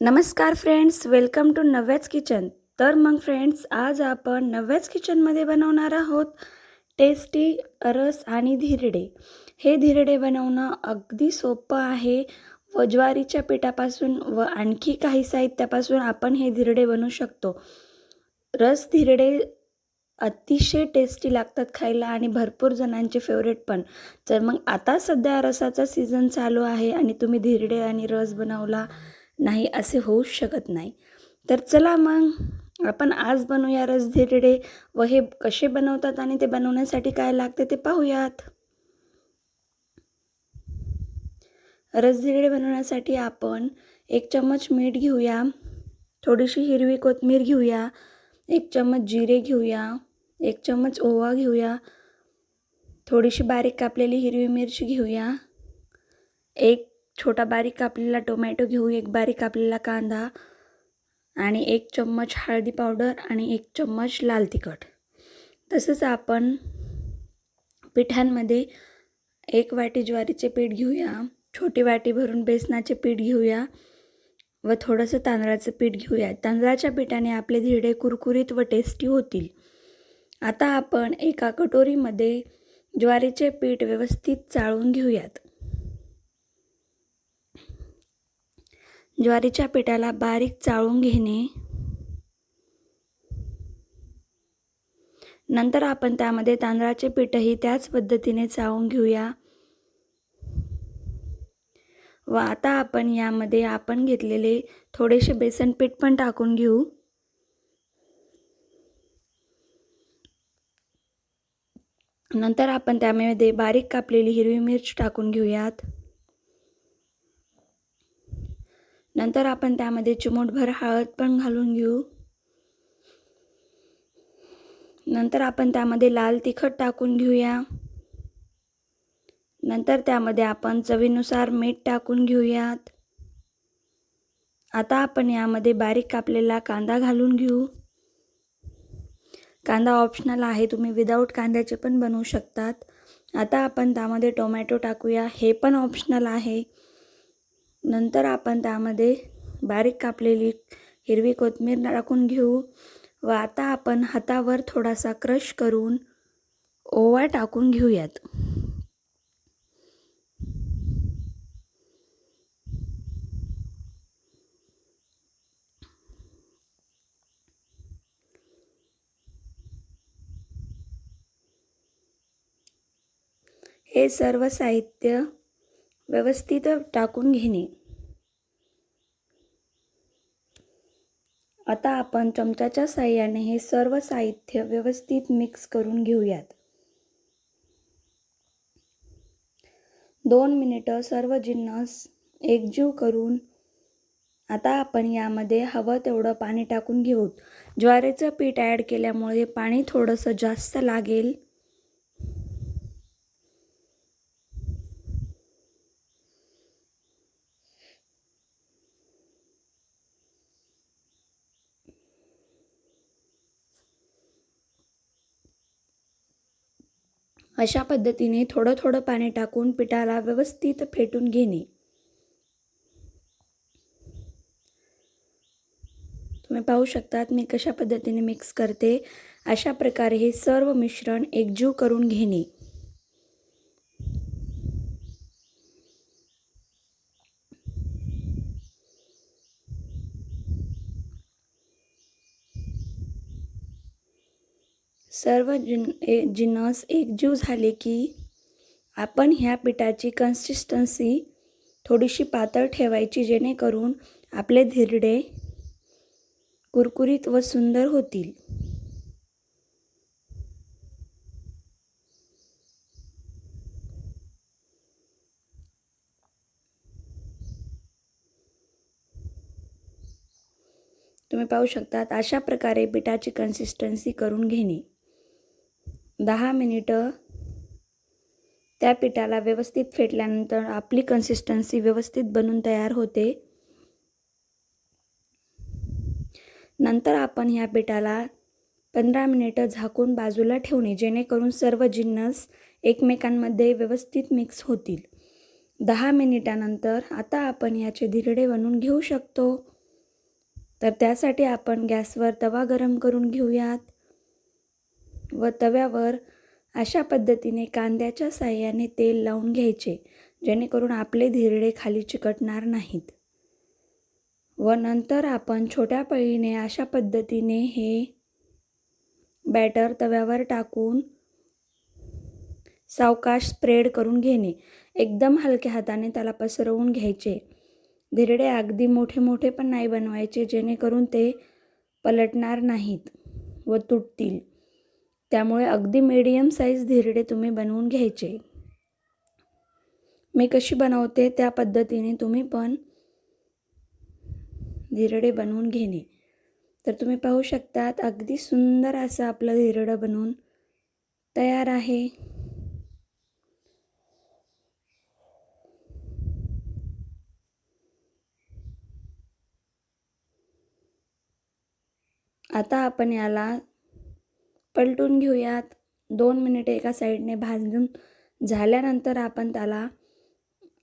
नमस्कार friends welcome to नव्याच kitchen. तर मग फ्रेंड्स आज आपण नव्याच किचनमध्ये बनवणार आहोत टेस्टी रस आणि धिरडे. हे धिरडे बनवणं अगदी सोपं आहे. व ज्वारीच्या पिठापासून व आणखी काही साहित्यापासून आपण हे धिरडे बनवू शकतो. रस धिरडे अतिशय टेस्टी लागतात खायला आणि भरपूर जणांचे फेवरेट पण. तर मग आता सध्या रसाचा सीझन चालू आहे आणि तुम्ही धिरडे आणि रस बनवला नाही असे होऊच शकत नाही. तर चला मग आपण आज बनवूया रसधिरडे व हे कसे बनवतात आणि ते बनवण्यासाठी काय लागते ते पाहूयात. रसधिरडे बनवण्यासाठी आपण एक चम्मच मीठ घेऊया थोडीशी हिरवी कोथमीर घेऊया एक चम्मच जिरे घेऊया एक चम्मच ओवा घेऊया थोडीशी बारीक कापलेली हिरवी मिरची घेऊया एक छोटा बारीक कापलेला टोमॅटो घेऊ एक बारीक कापलेला कांदा आणि एक चम्मच हळदी पावडर आणि एक चम्मच लाल तिखट. तसंच आपण पिठांमध्ये एक वाटी ज्वारीचे पीठ घेऊया छोटी वाटी भरून बेसनाचे पीठ घेऊया व थोडंसं तांदळाचं पीठ घेऊया. तांदळाच्या पिठाने आपले धिरडे कुरकुरीत व टेस्टी होतील. आता आपण एका कटोरीमध्ये ज्वारीचे पीठ व्यवस्थित चाळून घेऊयात. ज्वारीच्या पिठाला बारीक चाळून घेणे. नंतर आपण त्यामध्ये तांदळाचे पीठही त्याच पद्धतीने चाळून घेऊया. व आता आपण यामध्ये आपण घेतलेले थोडेसे बेसन पीठ पण टाकून घेऊ. नंतर आपण त्यामध्ये बारीक कापलेली हिरवी मिरच टाकून घेऊयात. नंतर आपण त्यामध्ये चिमूटभर हळद पण घालून घेऊ. नंतर आपण त्यामध्ये लाल तिखट टाकून घेऊया. नंतर त्यामध्ये आपण चवीनुसार मीठ टाकून घेऊयात. आता आपण यामध्ये बारीक कापलेला कांदा घालून घेऊ. कांदा ऑप्शनल आहे तुम्ही विदाऊट कांद्याचे पण बनवू शकतात. आता आपण त्यामध्ये टोमॅटो टाकूया हे पण ऑप्शनल आहे. नंतर आपण त्यामध्ये बारीक कापलेली हिरवी कोथिंबीर टाकून घेऊ व आता आपण हातावर थोडासा क्रश करून ओवा टाकून घेऊयात. हे सर्व साहित्य व्यवस्थित टाकून घेणे. आता आपण चमच्याच्या साह्याने हे सर्व साहित्य व्यवस्थित मिक्स करून घेऊयात. दोन मिनिटं सर्व जिन्नस एकजीव करून आता आपण यामध्ये हवं तेवढं पाणी टाकून घेऊ. ज्वारीचं पीठ ॲड केल्यामुळे पाणी थोडंसं जास्त लागेल. अशा पद्धतीने थोडं थोडं पाणी टाकून पिठाला व्यवस्थित फेटून घेणे. तुम्ही पाहू शकतात मी कशा पद्धतीने मिक्स करते. अशा प्रकारे हे सर्व मिश्रण एकजीव करून घेणे. सर्व जिन ए जिनस एकजीव झाले की आपण ह्या पिठाची कन्सिस्टन्सी थोडीशी पातळ ठेवायची जेणेकरून आपले धिरडे कुरकुरीत व सुंदर होतील. तुम्ही पाहू शकतात अशा प्रकारे पिठाची कन्सिस्टन्सी करून घेणे. दहा मिनिटं. त्या पिठाला व्यवस्थित फेटल्यानंतर आपली कन्सिस्टन्सी व्यवस्थित बनून तयार होते. नंतर आपण ह्या पिठाला पंधरा मिनिटं झाकून बाजूला ठेवणे जेणेकरून सर्व जिन्नस एकमेकांमध्ये व्यवस्थित मिक्स होतील. दहा मिनिटानंतर आता आपण याचे धिरडे बनवून घेऊ शकतो. तर त्यासाठी आपण गॅसवर तवा गरम करून घेऊयात. व तव्यावर अशा पद्धतीने कांद्याच्या साह्याने तेल लावून घ्यायचे जेणेकरून आपले धिरडे खाली चिकटणार नाहीत. व नंतर आपण छोट्या पळीने अशा पद्धतीने हे बॅटर तव्यावर टाकून सावकाश स्प्रेड करून घेणे. एकदम हलक्या हाताने त्याला पसरवून घ्यायचे. धिरडे अगदी मोठे मोठे पण नाही बनवायचे जेणेकरून ते पलटणार नाहीत व तुटतील. त्यामुळे अगदी मीडियम साईज धिरडे तुम्ही बनवून घ्यायचे. मी कशी बनवते त्या पद्धतीने तुम्ही पण धिरडे बनवून घेणे. तर तुम्ही पाहू शकतात अगदी सुंदर असं आपलं धिरडं बनवून तयार आहे. आता आपण याला पलटून घेऊयात. दोन मिनिटे एका साईडने भाजून झाल्यानंतर आपण त्याला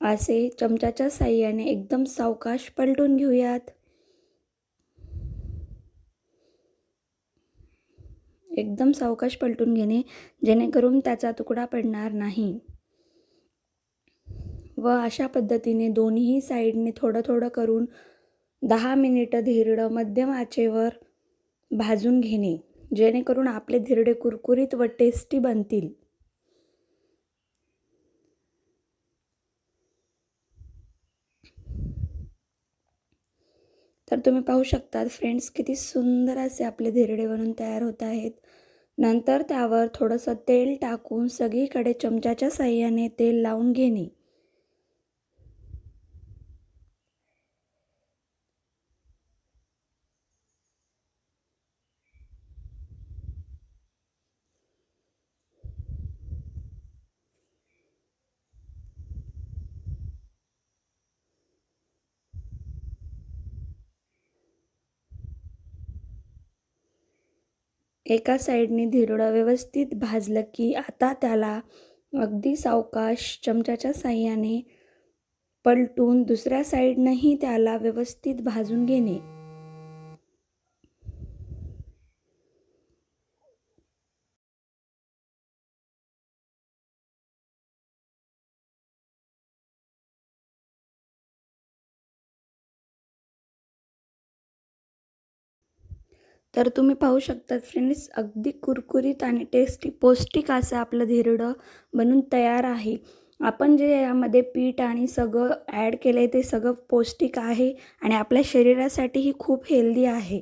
असे चमच्याच्या साह्याने एकदम सावकाश पलटून घेऊयात. एकदम सावकाश पलटून घेणे जेणेकरून त्याचा तुकडा पडणार नाही. व अशा पद्धतीने दोन्ही साईडने थोडं थोडं करून दहा मिनिटं धिरडं मध्यम आचेवर भाजून घेणे. जेणेकरून आपले धिरडे कुरकुरीत व टेस्टी बनतील. तर तुम्ही पाहू शकता फ्रेंड्स किती सुंदर असे आपले धिरडे बनून तयार होत आहेत. नंतर त्यावर थोडंसं तेल टाकून सगळीकडे चमच्याच्या साह्याने तेल लावून घेणे. एका साईडने धिरडं व्यवस्थित भाजलं की आता त्याला अगदी सावकाश चमच्याच्या साह्याने पलटून दुसऱ्या साईडनंही त्याला व्यवस्थित भाजून घेणे. तर तुम्ही पाहू शकता फ्रेंड्स अगदी कुरकुरीत आणि टेस्टी पौष्टिक असं आपलं धिरडं बनून तयार आहे. आपण जे यामध्ये पीठ आणि सगळं ॲड केलं आहे ते सगळं पौष्टिक आहे आणि आपल्या शरीरासाठीही खूप हेल्दी आहे.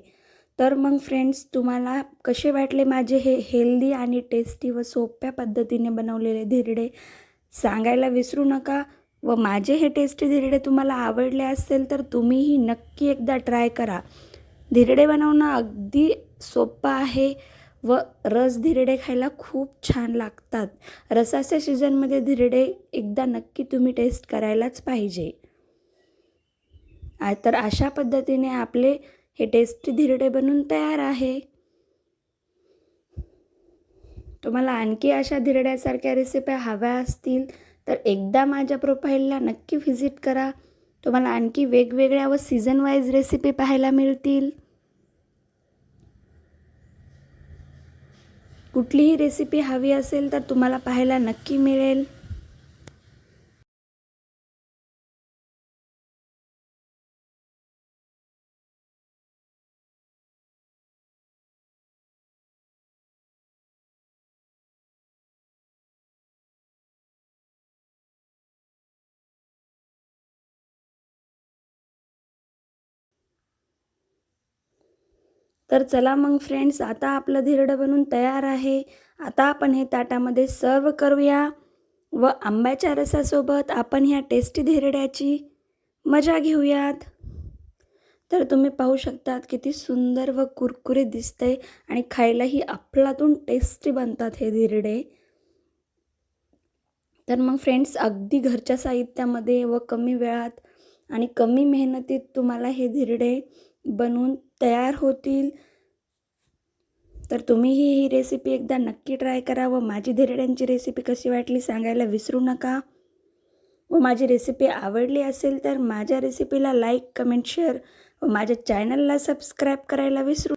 तर मग फ्रेंड्स तुम्हाला कसे वाटले माझे हे हेल्दी आणि टेस्टी व सोप्या पद्धतीने बनवलेले धिरडे? सांगायला विसरू नका. व माझे हे टेस्टी धिरडे तुम्हाला आवडले असेल तर तुम्हीही नक्की एकदा ट्राय करा. धिरडे बनवणं अगदी सोपं आहे व रस धिरडे खायला खूप छान लागतात. रसाच्या सीझनमध्ये धिरडे एकदा नक्की तुम्ही टेस्ट करायलाच पाहिजे. तर अशा पद्धतीने आपले हे टेस्टी धिरडे बनून तयार आहे. तुम्हाला आणखी अशा धिरड्यासारख्या रेसिप्या हव्या असतील तर एकदा माझ्या प्रोफाईलला नक्की व्हिजिट करा. तुम्हाला आणखी वेगवेगळ्या व सीझन वाईज रेसिपी पाहायला मिळतील. कुठलीही रेसिपी हवी असेल तर तुम्हाला पाहायला नक्की मिळेल. तर चला मग फ्रेंड्स आता आपलं धिरडं बनून तयार आहे. आता आपण हे ताटामध्ये सर्व करूया. व आंब्याच्या रसासोबत आपण ह्या टेस्टी धिरड्याची मजा घेऊयात. तर तुम्ही पाहू शकतात किती सुंदर व कुरकुरीत दिसते आणि खायलाही आपलातून टेस्टी बनतात हे धिरडे. तर मग फ्रेंड्स अगदी घरच्या साहित्यामध्ये व कमी वेळात आणि कमी मेहनतीत तुम्हाला हे धिरडे बनवून तयार होतील. तर तुम्हीही ही रेसिपी एकदा नक्की ट्राय करा व माझी धिरड्यांची रेसिपी कशी वाटली सांगायला विसरू नका. व माझी रेसिपी आवडली असेल तर माझ्या रेसिपीला लाईक कमेंट शेअर व माझ्या चॅनलला सबस्क्राईब करायला विसरू